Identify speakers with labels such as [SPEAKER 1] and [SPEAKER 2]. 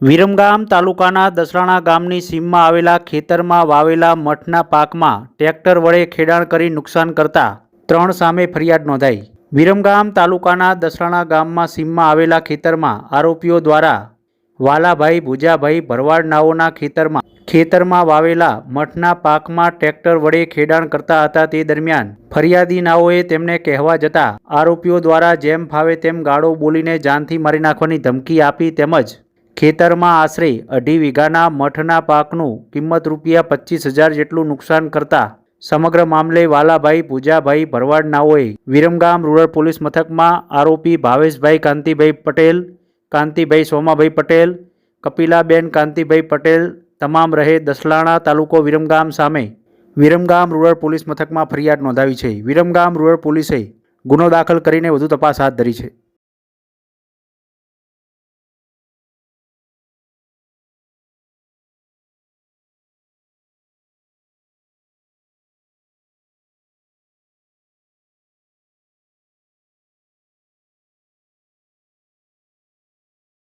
[SPEAKER 1] વિરમગામ તાલુકાના દસરાણા ગામની સીમમાં આવેલા ખેતરમાં વાવેલા મઠના પાકમાં ટ્રેક્ટર વડે ખેડાણ કરી નુકસાન કરતા ત્રણ સામે ફરિયાદ નોંધાઈ. વિરમગામ તાલુકાના દસરાણા ગામમાં સીમમાં આવેલા ખેતરમાં આરોપીઓ દ્વારા વાલાભાઈ ભુજાભાઈ ભરવાડ નાઓના ખેતરમાં ખેતરમાં વાવેલા મઠના પાકમાં ટ્રેક્ટર વડે ખેડાણ કરતા હતા તે દરમિયાન ફરિયાદી નાઓએ તેમને કહેવા જતા આરોપીઓ દ્વારા જેમ ફાવે તેમ ગાળો બોલીને જાનથી મારી નાખવાની ધમકી આપી તેમજ ખેતરમાં આશરે અઢી વીઘાના મઠના પાકનું કિંમત રૂપિયા પચીસ હજાર જેટલું નુકસાન કરતા સમગ્ર મામલે વાલાભાઈ પૂજાભાઈ ભરવાડનાઓએ વિરમગામ રૂરલ પોલીસ મથકમાં આરોપી ભાવેશભાઈ કાંતિભાઈ પટેલ, કાંતિભાઈ સોમાભાઈ પટેલ, કપિલાબેન કાંતિભાઈ પટેલ, તમામ રહે દસલાણા તાલુકો વિરમગામ સામે વિરમગામ રૂરલ પોલીસ મથકમાં ફરિયાદ નોંધાવી છે. વિરમગામ રૂરલ પોલીસે ગુનો દાખલ કરીને વધુ તપાસ હાથ ધરી છે.